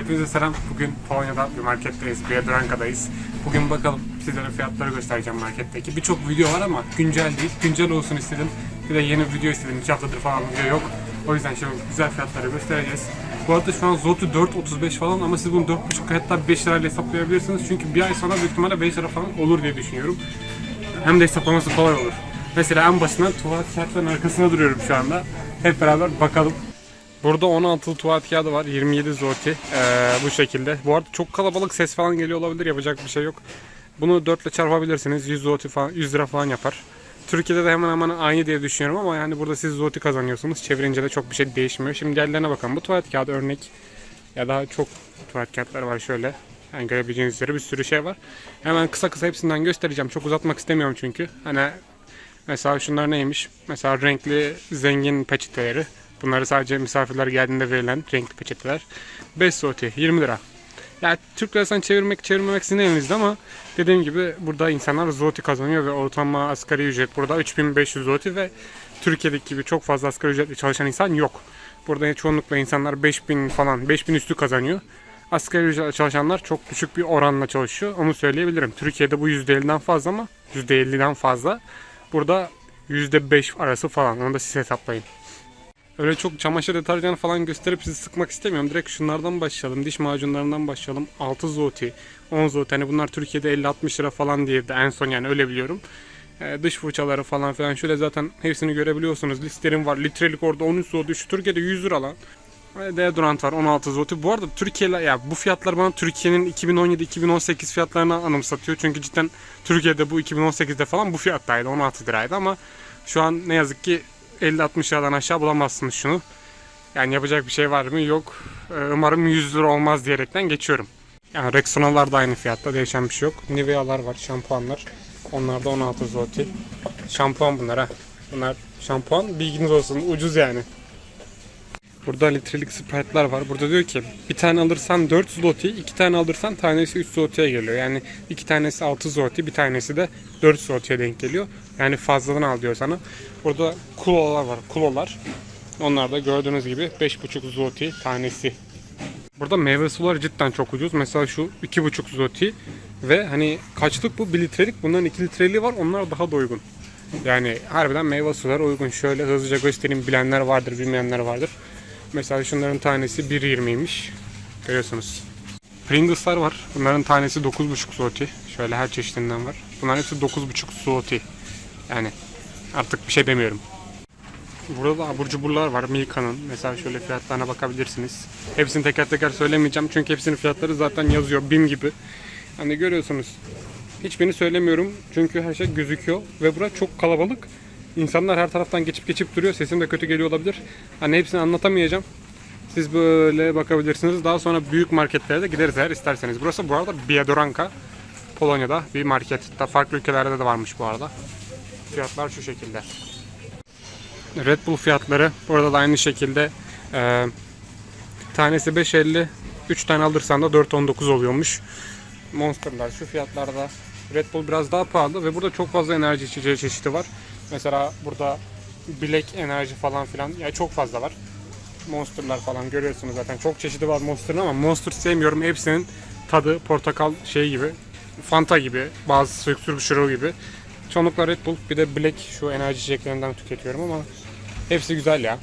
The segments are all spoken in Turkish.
Hepinize selam. Bugün Polonya'da bir marketteyiz. Biedranka'dayız. Bugün bakalım sizlere fiyatları göstereceğim marketteki. Birçok video var ama güncel değil. Güncel olsun istedim. Bir de yeni video istedim. 2 haftadır falan video yok. O yüzden şimdi güzel fiyatları göstereceğiz. Bu arada şu an Zotu 4.35 falan ama siz bunu 4.5 hatta 5 lirayla hesaplayabilirsiniz. Çünkü bir ay sonra büyük ihtimalle 5 lira falan olur diye düşünüyorum. Hem de hesaplaması kolay olur. Mesela en başından tuvalet kağıtlarının arkasına duruyorum şu anda. Hep beraber bakalım. Burada 16 tuvalet kağıdı var. 27 zloty. Ee, bu şekilde. Bu arada çok kalabalık ses falan geliyor olabilir. Yapacak bir şey yok. Bunu 4 ile çarpabilirsiniz. 100 zloty falan, 100 lira falan yapar. Türkiye'de de hemen hemen aynı diye düşünüyorum ama yani burada siz zloty kazanıyorsunuz. Çevirince de çok bir şey değişmiyor. Şimdi diğerlerine bakalım. Bu tuvalet kağıdı örnek. Ya daha çok tuvalet kağıtları var şöyle. Yani görebileceğiniz üzere bir sürü şey var. Hemen kısa kısa hepsinden göstereceğim. Çok uzatmak istemiyorum çünkü. Hani mesela şunlar neymiş? Mesela renkli zengin peçeteleri. Bunları sadece misafirler geldiğinde verilen renkli peçeteler. 5 zloty 20 lira. Yani Türk lirasından çevirmek çevirmemek sizin elinizde ama dediğim gibi burada insanlar zloty kazanıyor ve ortalama asgari ücret burada 3500 zloty ve Türkiye'deki gibi çok fazla asgari ücretli çalışan insan yok. Burada çoğunlukla insanlar 5000 falan 5000 üstü kazanıyor. Asgari ücretle çalışanlar çok düşük bir oranla çalışıyor. Onu söyleyebilirim. Türkiye'de bu %50'den fazla ama %50'den fazla. Burada %5 arası falan. Onu da siz hesaplayın. Öyle çok çamaşır deterjanı falan gösterip sizi sıkmak istemiyorum. Direkt şunlardan başlayalım. Diş macunlarından başlayalım. 6 zloty, 10 zloty. Hani bunlar Türkiye'de 50-60 lira falan diyebildi en son yani öyle biliyorum. Ee, dış fırçaları falan filan. Şöyle zaten hepsini görebiliyorsunuz. Listerim var. Litrelik orada 13 zloty. Şu Türkiye'de 100 lira lan. Deodorant var 16 zloty. Bu arada Türkiye ya bu fiyatlar bana Türkiye'nin 2017-2018 fiyatlarını anımsatıyor. Çünkü cidden Türkiye'de bu 2018'de falan bu fiyattaydı 16 liraydı ama şu an ne yazık ki 50-60 liradan aşağı bulamazsınız şunu. Yani yapacak bir şey var mı? Yok. Ee, Umarım 100 lira olmaz diyerekten geçiyorum. Yani Rexona'lar da aynı fiyatta. Değişen bir şey yok. Nivea'lar var, şampuanlar. Onlar da 16 zloty. Şampuan bunlar ha. Bunlar şampuan. Bilginiz olsun. Ucuz yani. Burada litrelik sprite'lar var. Burada diyor ki bir tane alırsan 4 zloty, iki tane alırsan tanesi 3 zloty'ye geliyor. Yani iki tanesi 6 zloty, bir tanesi de 4 zloty'ye denk geliyor. Yani fazladan al diyor sana. Burada kulolar var. Kulolar. Onlar da gördüğünüz gibi 5,5 zloty tanesi. Burada meyve suları cidden çok ucuz. Mesela şu 2,5 zloty ve hani kaçlık bu? 1 litrelik. Bunların 2 litreliği var. Onlar daha da uygun. Yani harbiden meyve suları uygun. Şöyle hızlıca göstereyim. Bilenler vardır, bilmeyenler vardır. Mesela şunların tanesi 1.20'ymiş. Görüyorsunuz. Pringles'lar var. Bunların tanesi 9.5 zloty. Şöyle her çeşidinden var. Bunların hepsi 9.5 zloty. Yani artık bir şey demiyorum. Burada da abur cuburlar var Milka'nın. Mesela şöyle fiyatlarına bakabilirsiniz. Hepsini teker teker söylemeyeceğim çünkü hepsinin fiyatları zaten yazıyor BİM gibi. Hani görüyorsunuz. Hiçbirini söylemiyorum çünkü her şey gözüküyor ve burası çok kalabalık. İnsanlar her taraftan geçip geçip duruyor. Sesim de kötü geliyor olabilir. Hani hepsini anlatamayacağım. Siz böyle bakabilirsiniz. Daha sonra büyük marketlere de gideriz eğer isterseniz. Burası bu arada Biedoranka. Polonya'da bir market. Da farklı ülkelerde de varmış bu arada. Fiyatlar şu şekilde. Red Bull fiyatları burada da aynı şekilde e, tanesi 5.50 3 tane alırsan da 4.19 oluyormuş. Monster'lar şu fiyatlarda Red Bull biraz daha pahalı ve burada çok fazla enerji içeceği çeşidi var. Mesela burada Black enerji falan filan yani çok fazla var. Monster'lar falan görüyorsunuz zaten. Çok çeşidi var Monster'ın ama Monster sevmiyorum. Hepsinin tadı portakal şey gibi. Fanta gibi. Bazı söksür şurubu gibi. Çoğunlukla Red Bull bir de Black şu enerji içeceklerinden tüketiyorum ama hepsi güzel ya.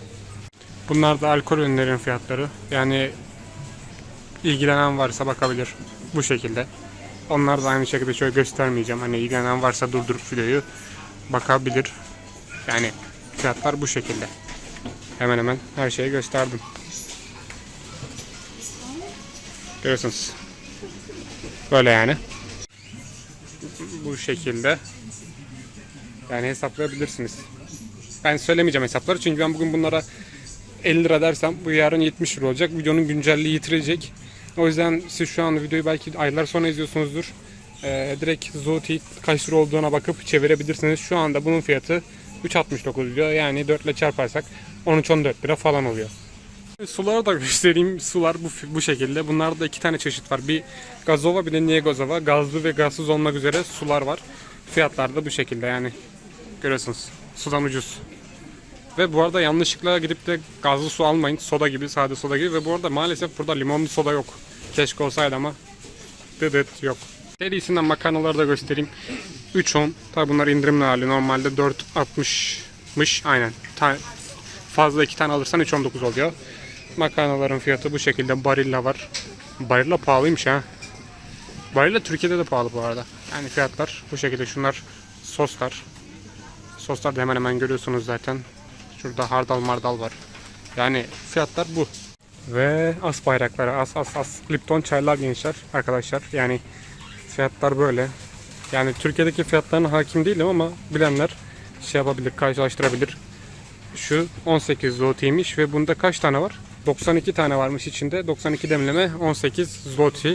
Bunlar da alkol ürünlerin fiyatları. Yani ilgilenen varsa bakabilir. Bu şekilde. Onlar da aynı şekilde şöyle göstermeyeceğim. Hani ilgilenen varsa durdurup videoyu bakabilir. Yani fiyatlar bu şekilde. Hemen hemen her şeyi gösterdim. Görüyorsunuz. Böyle yani. Bu şekilde. Yani hesaplayabilirsiniz. Ben söylemeyeceğim hesapları çünkü ben bugün bunlara 50 lira dersem bu yarın 70 lira olacak. Videonun güncelliği yitirecek. O yüzden siz şu an videoyu belki aylar sonra izliyorsunuzdur. Ee, direkt Zoti kaç lira olduğuna bakıp çevirebilirsiniz. Şu anda bunun fiyatı 3.69 diyor. Yani 4 ile çarparsak 13-14 lira falan oluyor. Suları da göstereyim. Sular bu, bu şekilde. Bunlarda iki tane çeşit var. Bir gazova bir de Niegozova. Gazlı ve gazsız olmak üzere sular var. Fiyatlar da bu şekilde yani. Görüyorsunuz. Sudan ucuz. Ve bu arada yanlışlıkla gidip de gazlı su almayın. Soda gibi, sade soda gibi. Ve bu arada maalesef burada limonlu soda yok. Keşke olsaydı ama dıdıt yok. Serisinden makarnaları da göstereyim. 3.10. Tabi bunlar indirimli hali. Normalde 4.60'mış. Aynen. Ta- fazla iki tane alırsan 3.19 oluyor. Makarnaların fiyatı bu şekilde. Barilla var. Barilla pahalıymış ha. Barilla Türkiye'de de pahalı bu arada. Yani fiyatlar bu şekilde. Şunlar soslar. Soslar da hemen hemen görüyorsunuz zaten. Şurada hardal mardal var. Yani fiyatlar bu. Ve as bayrakları, as as as. Lipton çaylar gençler arkadaşlar. Yani fiyatlar böyle. Yani Türkiye'deki fiyatlarına hakim değilim ama bilenler şey yapabilir, karşılaştırabilir. Şu 18 zlotiymiş ve bunda kaç tane var? 92 tane varmış içinde. 92 demleme 18 zloty.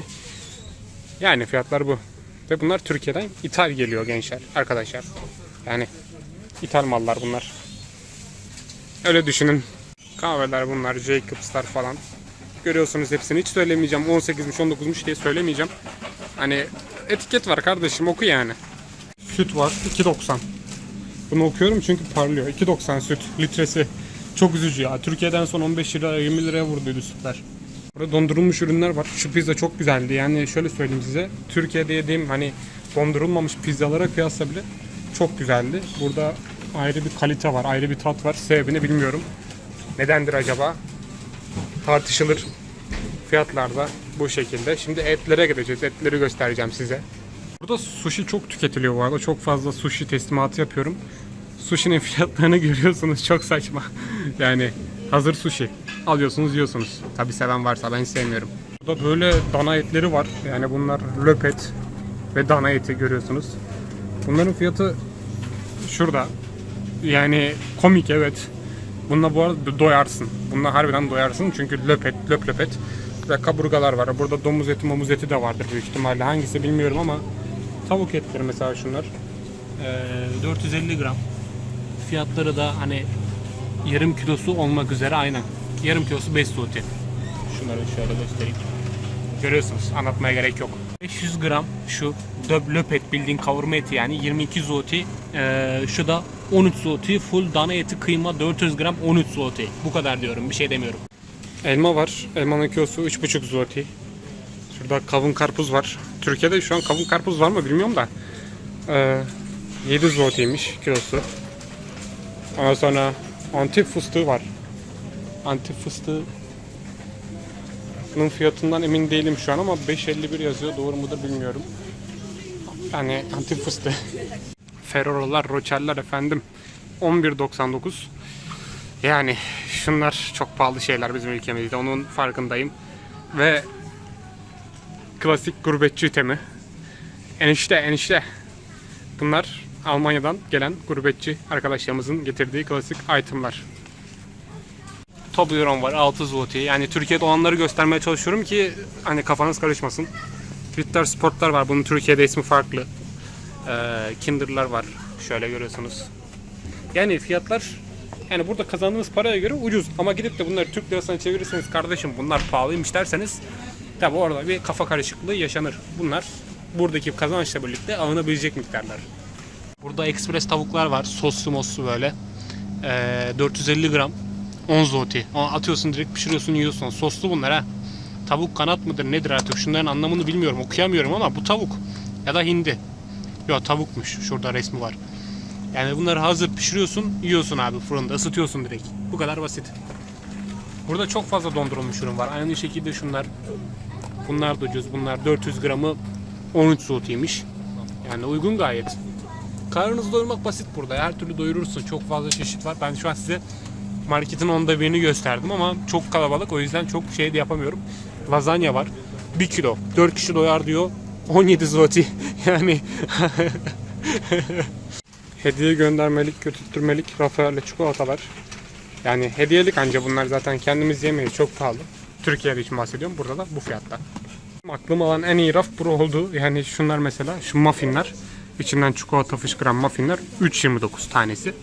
Yani fiyatlar bu. Ve bunlar Türkiye'den ithal geliyor gençler, arkadaşlar. Yani ithal mallar bunlar. Öyle düşünün. Kahveler bunlar, Jacobs'lar falan. Görüyorsunuz hepsini. Hiç söylemeyeceğim. 18'miş, 19'muş diye söylemeyeceğim. Hani etiket var kardeşim oku yani. Süt var 2.90. Bunu okuyorum çünkü parlıyor. 2.90 süt litresi. Çok üzücü ya. Türkiye'den son 15 lira 20 liraya vurduydu sütler. Burada dondurulmuş ürünler var. Şu pizza çok güzeldi. Yani şöyle söyleyeyim size. Türkiye'de yediğim hani dondurulmamış pizzalara kıyasla bile çok güzeldi. Burada ayrı bir kalite var, ayrı bir tat var. Sebebini bilmiyorum. Nedendir acaba? Tartışılır. Fiyatlar da bu şekilde. Şimdi etlere gideceğiz. Etleri göstereceğim size. Burada sushi çok tüketiliyor bu arada. Çok fazla sushi teslimatı yapıyorum. Sushi'nin fiyatlarını görüyorsunuz. Çok saçma. yani hazır sushi. Alıyorsunuz yiyorsunuz. Tabi seven varsa ben sevmiyorum. Burada böyle dana etleri var. Yani bunlar löpet ve dana eti görüyorsunuz. Bunların fiyatı şurada. Yani komik evet. Bununla bu arada doyarsın. Bununla harbiden doyarsın çünkü löpet, löp löpet ve kaburgalar var. Burada domuz eti, momuz eti de vardır büyük ihtimalle. Hangisi bilmiyorum ama tavuk etleri mesela şunlar. Ee, 450 gram. Fiyatları da hani yarım kilosu olmak üzere aynen. Yarım kilosu 5 zloty. Şunları şöyle göstereyim. Görüyorsunuz. Anlatmaya gerek yok. 500 gram şu döb löpet bildiğin kavurma eti yani 22 zloty. Ee, şu da 13 zloty. Full dana eti kıyma 400 gram 13 zloty. Bu kadar diyorum bir şey demiyorum. Elma var. Elmanın kilosu 3,5 zloty. Şurada kavun karpuz var. Türkiye'de şu an kavun karpuz var mı bilmiyorum da. Ee, 7 zlotymiş kilosu. Ondan sonra antep fıstığı var. Antep fıstığı bunun fiyatından emin değilim şu an ama 5.51 yazıyor. Doğru mudur bilmiyorum. Yani antep fıstığı. Ferroro'lar, Roçeller efendim. 11.99. Yani şunlar çok pahalı şeyler bizim ülkemizde. Onun farkındayım. Ve klasik gurbetçi itemi. Enişte, enişte. Bunlar Almanya'dan gelen gurbetçi arkadaşlarımızın getirdiği klasik itemlar. Toblerone var 6 zloty. Yani Türkiye'de olanları göstermeye çalışıyorum ki hani kafanız karışmasın. Ritter Sportlar var. Bunun Türkiye'de ismi farklı. Ee, Kinder'lar var. Şöyle görüyorsunuz. Yani fiyatlar yani burada kazandığınız paraya göre ucuz ama gidip de bunları Türk lirasına çevirirseniz kardeşim bunlar pahalıymış derseniz tabi orada bir kafa karışıklığı yaşanır. Bunlar buradaki kazançla birlikte alınabilecek miktarlar. Burada ekspres tavuklar var. Soslu moslu böyle. Ee, 450 gram. 10 zloty. Atıyorsun direkt pişiriyorsun yiyorsun. Soslu bunlar ha. Tavuk kanat mıdır nedir artık şunların anlamını bilmiyorum okuyamıyorum ama bu tavuk. Ya da hindi. Yok tavukmuş. Şurada resmi var. Yani bunları hazır pişiriyorsun yiyorsun abi fırında ısıtıyorsun direkt. Bu kadar basit. Burada çok fazla dondurulmuş ürün var. Aynı şekilde şunlar bunlar da ucuz. Bunlar 400 gramı 13 zlotiymiş. Yani uygun gayet. Karnınızı doyurmak basit burada. Her türlü doyurursun. Çok fazla çeşit var. Ben şu an size marketin onda birini gösterdim ama çok kalabalık. O yüzden çok şey de yapamıyorum. Lazanya var. 1 kilo. 4 kişi doyar diyor. 17 zloty. Yani hediye göndermelik, götürtmelik Rafael'le çikolatalar. Yani hediyelik anca bunlar zaten kendimiz yemeyiz çok pahalı. Türkiye'de için bahsediyorum. Burada da bu fiyatta. Aklım alan en iyi raf bura oldu. Yani şunlar mesela şu muffinler. içinden çikolata fışkıran muffinler 3.29 tanesi.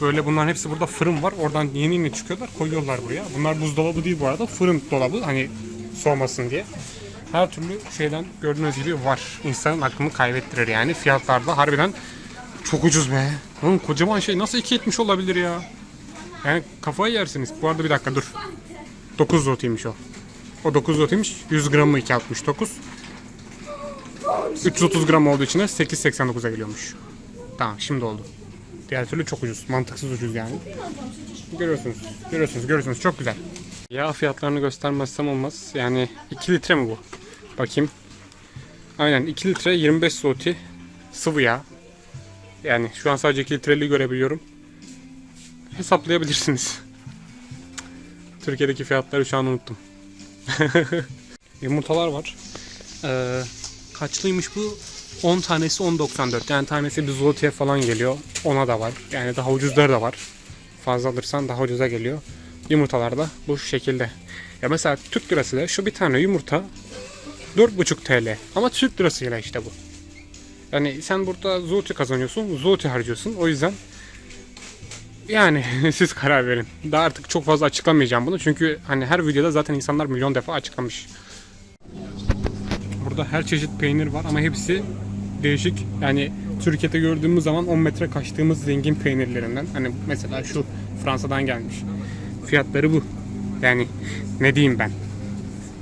Böyle bunların hepsi burada fırın var. Oradan yeni yeni çıkıyorlar koyuyorlar buraya. Bunlar buzdolabı değil bu arada. Fırın dolabı hani soğumasın diye. Her türlü şeyden gördüğünüz gibi var. İnsanın aklını kaybettirir yani. Fiyatlar da harbiden çok ucuz be. Oğlum kocaman şey nasıl 2.70 olabilir ya? Yani kafayı yersiniz. Bu arada bir dakika dur. 9 zlotiymiş o. O 9 zlotiymiş. 100 gramı 2.69. 330 gram olduğu için de 8.89'a geliyormuş. Tamam şimdi oldu. Diğer türlü çok ucuz. Mantıksız ucuz yani. Görüyorsunuz. Görüyorsunuz. Görüyorsunuz. Çok güzel. Yağ fiyatlarını göstermezsem olmaz. Yani 2 litre mi bu? Bakayım. Aynen 2 litre 25 zloty sıvı yağ. Yani şu an sadece 2 litreli görebiliyorum. Hesaplayabilirsiniz. Türkiye'deki fiyatları şu an unuttum. Yumurtalar var. Ee, kaçlıymış bu? 10 tanesi 10.94. Yani tanesi bir zloty'ye falan geliyor. Ona da var. Yani daha ucuzları da var. Fazla alırsan daha ucuza geliyor. Yumurtalar da bu şekilde. Ya mesela Türk lirasıyla şu bir tane yumurta 4,5 TL. Ama Türk lirasıyla işte bu. Yani sen burada zloty kazanıyorsun, zloty harcıyorsun. O yüzden yani siz karar verin. Daha artık çok fazla açıklamayacağım bunu. Çünkü hani her videoda zaten insanlar milyon defa açıklamış. Burada her çeşit peynir var ama hepsi değişik. Yani Türkiye'de gördüğümüz zaman 10 metre kaçtığımız zengin peynirlerinden. Hani mesela şu Fransa'dan gelmiş. Fiyatları bu. Yani ne diyeyim ben?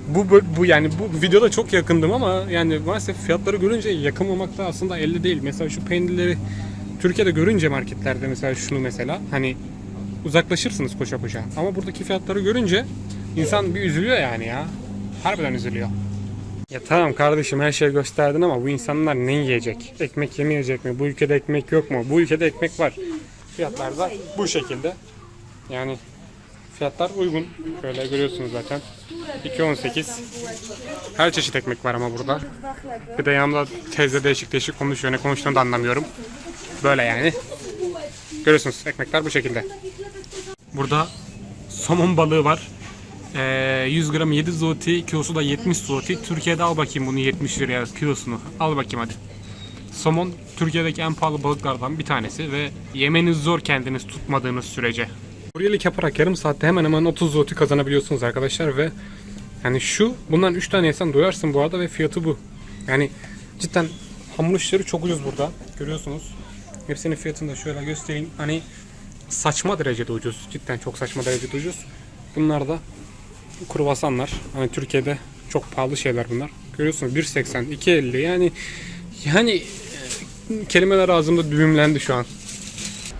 Bu, bu, yani bu videoda çok yakındım ama yani maalesef fiyatları görünce yakınmamak da aslında elde değil. Mesela şu peynirleri Türkiye'de görünce marketlerde mesela şunu mesela hani uzaklaşırsınız koşa koşa. Ama buradaki fiyatları görünce insan bir üzülüyor yani ya. Harbiden üzülüyor. Ya tamam kardeşim her şeyi gösterdin ama bu insanlar ne yiyecek? Ekmek yemeyecek mi? Bu ülkede ekmek yok mu? Bu ülkede ekmek var. Fiyatlar da bu şekilde. Yani fiyatlar uygun. Şöyle görüyorsunuz zaten. 2.18. Her çeşit ekmek var ama burada. Bir de yanımda teyze değişik değişik konuşuyor. Ne konuştuğunu da anlamıyorum. Böyle yani. Görüyorsunuz ekmekler bu şekilde. Burada somon balığı var. Ee, 100 gram 7 zloty, kilosu da 70 zloty. Türkiye'de al bakayım bunu 70 liraya kilosunu. Al bakayım hadi. Somon Türkiye'deki en pahalı balıklardan bir tanesi ve yemeniz zor kendiniz tutmadığınız sürece. Kuryelik yaparak yarım saatte hemen hemen 30 zloty kazanabiliyorsunuz arkadaşlar ve yani şu bundan 3 tane yesen doyarsın bu arada ve fiyatı bu. Yani cidden hamur işleri çok ucuz burada. Görüyorsunuz. Hepsinin fiyatını da şöyle göstereyim. Hani saçma derecede ucuz. Cidden çok saçma derecede ucuz. Bunlar da kruvasanlar. Hani Türkiye'de çok pahalı şeyler bunlar. Görüyorsunuz 1.80, 2.50 yani yani e, kelimeler ağzımda düğümlendi şu an.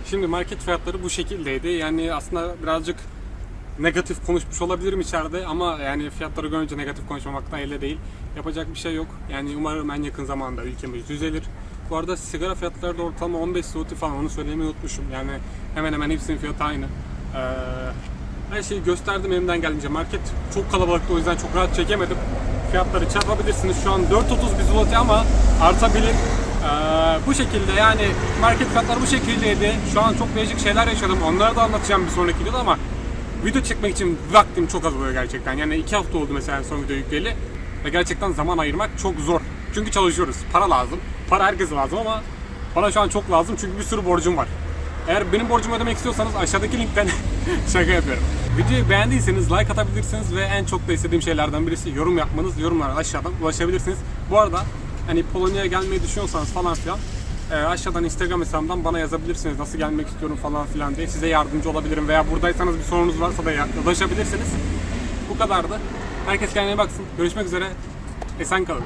Şimdi market fiyatları bu şekildeydi. Yani aslında birazcık negatif konuşmuş olabilirim içeride ama yani fiyatları görünce negatif konuşmamak da elde değil. Yapacak bir şey yok. Yani umarım en yakın zamanda ülkemiz düzelir. Bu arada sigara fiyatları da ortalama 15 zloty falan onu söylemeyi unutmuşum. Yani hemen hemen hepsinin fiyatı aynı. Ee, her şeyi gösterdim elimden geldiğince. Market çok kalabalıktı o yüzden çok rahat çekemedim. Fiyatları çarpabilirsiniz. Şu an 4.30 bir zloty ama artabilir. Ee, bu şekilde yani market fiyatları bu şekildeydi. Şu an çok değişik şeyler yaşadım. Onları da anlatacağım bir sonraki videoda ama video çekmek için vaktim çok az oluyor gerçekten. Yani iki hafta oldu mesela son video yükleyeli. Ve gerçekten zaman ayırmak çok zor. Çünkü çalışıyoruz. Para lazım. Para herkese lazım ama bana şu an çok lazım çünkü bir sürü borcum var. Eğer benim borcumu ödemek istiyorsanız aşağıdaki linkten şaka yapıyorum. Videoyu beğendiyseniz like atabilirsiniz ve en çok da istediğim şeylerden birisi yorum yapmanız. Yorumlara aşağıdan ulaşabilirsiniz. Bu arada hani Polonya'ya gelmeyi düşünüyorsanız falan filan e, aşağıdan Instagram hesabımdan bana yazabilirsiniz. Nasıl gelmek istiyorum falan filan diye size yardımcı olabilirim. Veya buradaysanız bir sorunuz varsa da ulaşabilirsiniz. Bu kadardı. Herkes kendine baksın. Görüşmek üzere. Esen kalın.